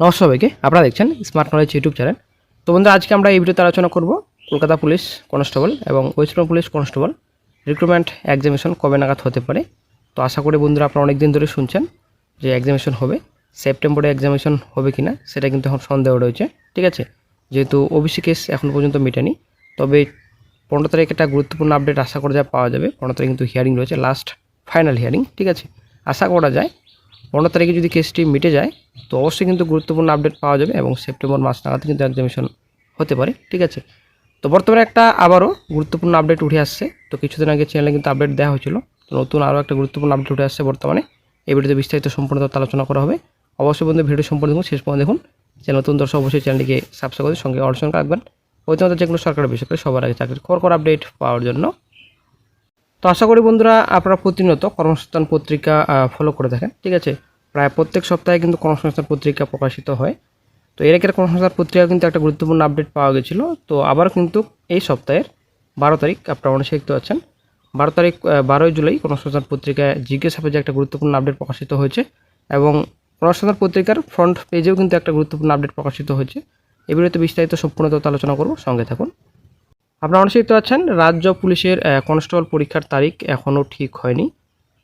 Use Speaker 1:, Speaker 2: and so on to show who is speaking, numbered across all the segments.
Speaker 1: নমস্কার সবাইকে, আপনারা দেখছেন স্মার্ট নলেজ ইউটিউব চ্যানেল তো বন্ধুরা, আজকে আমরা এই ভিডিওতে আলোচনা করব কলকাতা পুলিশ কনস্টেবল এবং west police constable recruitment examination কবে নাগাদ হতে পারে। তো আশা করি বন্ধুরা আপনারা অনেক দিন ধরে শুনছেন যে এক্সামিশন হবে সেপ্টেম্বরে এক্সামিশন হবে কি না সেটা কিন্তু এখন সন্দেহ রয়েছে, ঠিক আছে? যেহেতু ওবিসি কেস এখন পর্যন্ত মেটেনি, তবে পনেরো তারিখ একটা গুরুত্বপূর্ণ আপডেট আশা করা যায় পাওয়া যাবে। পনেরো তারিখে কিন্তু হিয়ারিং রয়েছে লাস্ট ফাইনাল হিয়ারিং ঠিক আছে? আশা করা যায়, পনেরো তারিখে যদি কেসটি মিটে যায় তো অবশ্যই কিন্তু গুরুত্বপূর্ণ আপডেট পাওয়া যাবে এবং সেপ্টেম্বর মাস নাগাদ কিন্তু এক্সামিশন হতে পারে, ঠিক আছে? তো বর্তমানে একটা আবারও গুরুত্বপূর্ণ আপডেট উঠে আসছে। তো কিছুদিন আগে চ্যানেলে কিন্তু আপডেট দেওয়া হয়েছিল। তো নতুন আরও একটা গুরুত্বপূর্ণ আপডেট উঠে আসছে বর্তমানে। এই ভিডিওতে বিস্তারিত সম্পূর্ণ তথ্য আলোচনা করা হবে। অবশ্যই বন্ধু ভিডিও সম্পূর্ণ দেখুন, শেষ পর্যন্ত দেখুন। যে নতুন দর্শক, অবশ্যই চ্যানেলটিকে সাবস্ক্রাইব করে সঙ্গে অর্জন রাখবেন প্রতিনিয়ত যেগুলো সরকারি বিষয় করে সবার আগে চাকরির খবর আপডেট পাওয়ার জন্য। তো আশা করি বন্ধুরা, আপনারা প্রতিনিয়ত কর্মসংস্থান পত্রিকা ফলো করে থাকেন, ঠিক আছে? প্রায় প্রত্যেক সপ্তাহে কিন্তু কর্মসংস্থান পত্রিকা প্রকাশিত হয়। তো এর আগের কর্মসংস্থান পত্রিকা কিন্তু একটা গুরুত্বপূর্ণ আপডেট পাওয়া গেছিল। তো আবার কিন্তু এই সপ্তাহের বারো তারিখ আপনারা অনেক দেখতে পাচ্ছেন বারো তারিখ বারোই জুলাই কর্মসংস্থান পত্রিকায় জিজ্ঞাসা যে একটা গুরুত্বপূর্ণ আপডেট প্রকাশিত হয়েছে এবং কর্মসংস্থান পত্রিকার ফ্রন্ট পেজেও কিন্তু একটা গুরুত্বপূর্ণ আপডেট প্রকাশিত হয়েছে। এই ভিডিওতে বিস্তারিত সম্পূর্ণ তথ্য আলোচনা করব, সঙ্গে থাকুন। আপনারা অনেক দেখতে পাচ্ছেন রাজ্য পুলিশের কনস্টেবল পরীক্ষার তারিখ এখনও ঠিক হয়নি।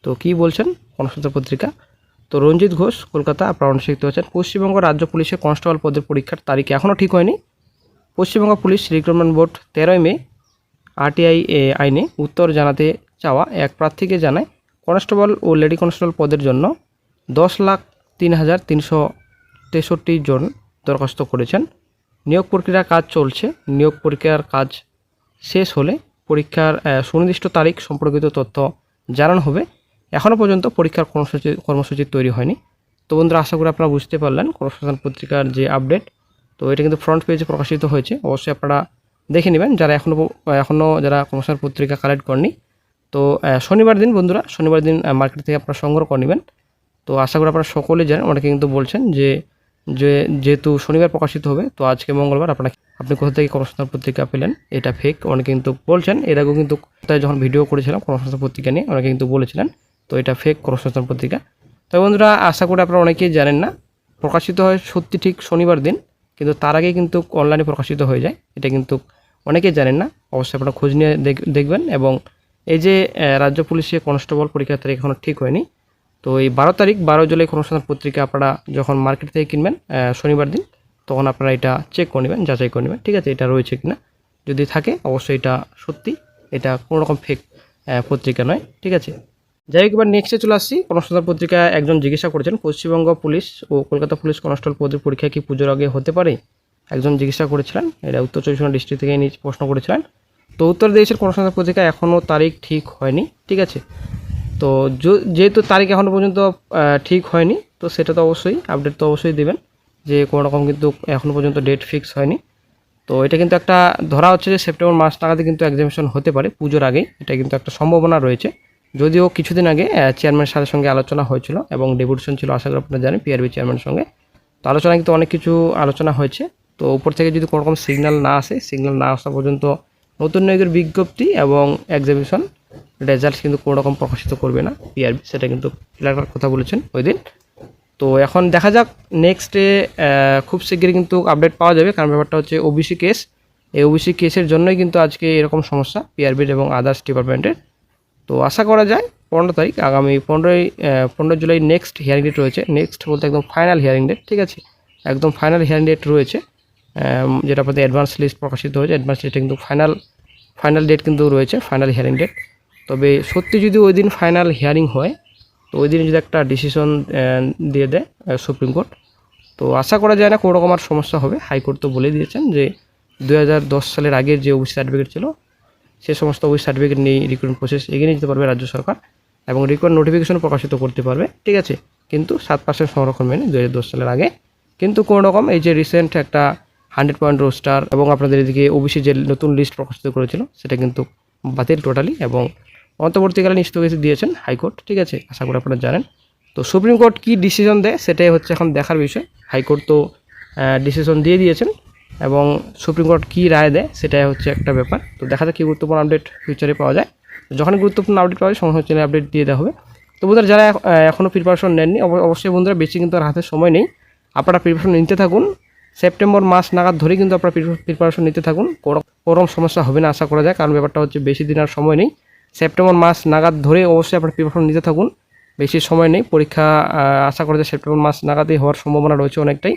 Speaker 1: তো কি বলছেন কনস্টেবল পত্রিকা? তো রঞ্জিত ঘোষ, কলকাতা আপনারা অনেক দেখতে পাচ্ছেন পশ্চিমবঙ্গ রাজ্য পুলিশের কনস্টেবল পদের পরীক্ষার তারিখ এখনও ঠিক হয়নি। পশ্চিমবঙ্গ পুলিশ রিক্রুটমেন্ট বোর্ড তেরোই মে আরটিআই আইনে উত্তর জানাতে চাওয়া এক প্রার্থীকে জানায়, কনস্টেবল ও লেডি কনস্টেবল পদের জন্য দশ লাখ তিন হাজার তিনশো তেষট্টি জন দরখাস্ত করেছেন। নিয়োগ প্রক্রিয়ার কাজ চলছে। নিয়োগ প্রক্রিয়ার কাজ শেষ হলে পরীক্ষার সুনির্দিষ্ট তারিখ সম্পর্কিত তথ্য জানানো হবে। এখনও পর্যন্ত পরীক্ষার কর্মসূচি কর্মসূচি তৈরি হয়নি। তো বন্ধুরা, আশা করি আপনারা বুঝতে পারলেন কর্মসংস্থান পত্রিকার যে আপডেট তো এটা কিন্তু ফ্রন্ট পেজে প্রকাশিত হয়েছে। অবশ্যই আপনারা দেখে নেবেন। যারা এখনও এখনও যারা কর্মসংস্থান পত্রিকা কালেক্ট করেনি তো শনিবার দিন বন্ধুরা, শনিবার দিন মার্কেট থেকে আপনারা সংগ্রহ করে নেবেন। তো আশা করি আপনারা সকলেই জানেন, অনেকে কিন্তু বলছেন যে যে, যেহেতু শনিবার প্রকাশিত হবে, তো আজকে মঙ্গলবার আপনারা আপনি কোথা থেকে কর্মসংস্থান পত্রিকা পেলেন, এটা ফেক অনেকে কিন্তু বলছেন, এর আগেও কিন্তু যখন ভিডিও করেছিলাম কর্মসংস্থান পত্রিকা নিয়ে, অনেকে কিন্তু বলেছিলেন তো এটা ফেক কর্মসংস্থান পত্রিকা। তো বন্ধুরা, আশা করি আপনারা অনেকেই জানেন না। প্রকাশিত হয় সত্যি ঠিক শনিবার দিন, কিন্তু তার আগে কিন্তু অনলাইনে প্রকাশিত হয়ে যায়। এটা কিন্তু অনেকেই জানেন না। অবশ্যই আপনারা খোঁজ নিয়ে দেখবেন এবং এই যে রাজ্য পুলিশের কনস্টেবল পরীক্ষার তারিখ এখনও ঠিক হয়নি। তো এই বারো তারিখ, বারো জুলাই কর্মসংস্থান পত্রিকা আপনারা যখন মার্কেট থেকে কিনবেন শনিবার দিন, তখন আপনারা এটা চেক করে নেবেন, যাচাই করে নেবেন, ঠিক আছে, এটা রয়েছে কিনা। যদি থাকে, অবশ্যই এটা সত্যি, এটা কোনো রকম ফেক পত্রিকা নয়, ঠিক আছে। যাই হোক, এবার নেক্সটে চলে আসছি। কর্মসংস্থান পত্রিকা একজন জিজ্ঞাসা করেছেন, পশ্চিমবঙ্গ পুলিশ ও কলকাতা পুলিশ কনস্টেবল পদের পরীক্ষা কি পুজোর আগে হতে পারে? একজন জিজ্ঞাসা করেছিলেন এটা উত্তর চব্বিশ পরগনা ডিস্ট্রিক্ট থেকে নিয়ে প্রশ্ন করেছিলেন। তো উত্তর দিয়েছেন কর্মসংস্থান পত্রিকা এখনও তারিখ ঠিক হয়নি, ঠিক আছে? তো যেহেতু তারিখ এখনও পর্যন্ত ঠিক হয়নি, তো সেটা তো অবশ্যই আপডেট তো অবশ্যই দেবেন যে কোনো রকম কিন্তু এখনও পর্যন্ত ডেট ফিক্স হয়নি। তো এটা কিন্তু একটা, ধরা হচ্ছে যে সেপ্টেম্বর মাস নাগাদে কিন্তু এক্সামিশন হতে পারে পুজোর আগেই, এটা কিন্তু একটা সম্ভাবনা রয়েছে। যদিও কিছুদিন আগে চেয়ারম্যানের সাথে সঙ্গে আলোচনা হয়েছিল এবং ডেপুটেশন ছিল, আশা করি আপনারা জানেন পিআরবি চেয়ারম্যানের সঙ্গে। তো আলোচনা কিন্তু অনেক কিছু আলোচনা হয়েছে। তো উপর থেকে যদি কোনো রকম সিগন্যাল না আসে সিগন্যাল না আসা পর্যন্ত নতুন নিয়োগের বিজ্ঞপ্তি এবং এক্সিবিশন রেজাল্ট কিন্তু কোনো রকম প্রকাশিত করবে না। পিআরবি সেটা কিন্তু ক্লিয়ার কথা বলেছেন ওই দিন। তো এখন দেখা যাক নেক্সটে খুব শিগগিরই কিন্তু আপডেট পাওয়া যাবে। কারণ ব্যাপারটা হচ্ছে ওবিসি কেস এই ওবিসি কেসের জন্যই কিন্তু আজকে এরকম সমস্যা পিআরবির এবং আদার্স ডিপার্টমেন্টের তো আশা করা যায় পনেরো তারিখ, আগামী পনেরোই পনেরো জুলাই নেক্সট হিয়ারিং ডেট রয়েছে। নেক্সট বলতে একদম ফাইনাল হিয়ারিং ডেট ঠিক আছে? একদম ফাইনাল হিয়ারিং ডেট রয়েছে। যেটা আপনাদের অ্যাডভান্স লিস্ট প্রকাশিত হয়েছে অ্যাডভান্স লিস্টে কিন্তু ফাইনাল ফাইনাল ডেট কিন্তু রয়েছে ফাইনাল হিয়ারিং ডেট তবে সত্যি যদি ওই দিন ফাইনাল হিয়ারিং হয়, তো ওই দিন যদি একটা ডিসিশন দিয়ে দেয় সুপ্রিম কোর্ট তো আশা করা যায় না কোনো রকম আর সমস্যা হবে। হাইকোর্ট তো বলে দিয়েছেন যে দু হাজার দশ সালের আগের যে ওবিসি সার্টিফিকেট ছিল সে সমস্ত ওই সার্টিফিকেট নিয়ে রিক্রুটমেন্ট প্রসেস এগিয়ে নিয়ে যেতে পারবে রাজ্য সরকার এবং রিক্রুটমেন্ট নোটিফিকেশন প্রকাশিত করতে পারবে, ঠিক আছে? কিন্তু সাত পার্সেন্ট সংরক্ষণ মেনে দু হাজার দশ সালের আগে। কিন্তু কোনো রকম এই যে রিসেন্ট একটা হান্ড্রেড পয়েন্ট রোস্টার এবং আপনাদের এদিকে ওবিসি যে নতুন লিস্ট প্রকাশিত করেছিল, সেটা কিন্তু বাতিল টোটালি এবং অন্তর্বর্তীকালীন স্থগিত দিয়েছেন হাইকোর্ট, ঠিক আছে? আশা করি আপনারা জানেন। তো সুপ্রিম কোর্ট কী ডিসিশন দেয়, সেটাই হচ্ছে এখন দেখার বিষয়। হাইকোর্ট তো ডিসিশন দিয়ে দিয়েছেন। এবং সুপ্রিম কোর্ট কী রায় দেয় সেটাই হচ্ছে একটা ব্যাপার। তো দেখা যাক কী গুরুত্বপূর্ণ আপডেট ফিউচারে পাওয়া যায়। যখন গুরুত্বপূর্ণ আপডেট পাওয়া যায় সঙ্গে চ্যানেলে আপডেট দিয়ে দেওয়া হবে। তো বন্ধুরা, যারা এখনও প্রিপারেশন নেননি অবশ্যই বন্ধুরা বেশি কিন্তু আর হাতে সময় নেই। আপনারা প্রিপারেশন নিতে থাকুন। সেপ্টেম্বর মাস নাগাদ ধরে কিন্তু আপনারা প্রিপারেশন নিতে থাকুন। কোনো সমস্যা হবে না, আশা করা যায়, কারণ ব্যাপারটা হচ্ছে বেশি দিন আর সময় নেই। সেপ্টেম্বর মাস নাগাদ ধরে অবশ্যই আপনারা প্রিপারেশন নিতে থাকুন। বেশি সময় নেই, পরীক্ষা আশা করা যায় সেপ্টেম্বর মাস নাগাদই হওয়ার সম্ভাবনা রয়েছে অনেকটাই।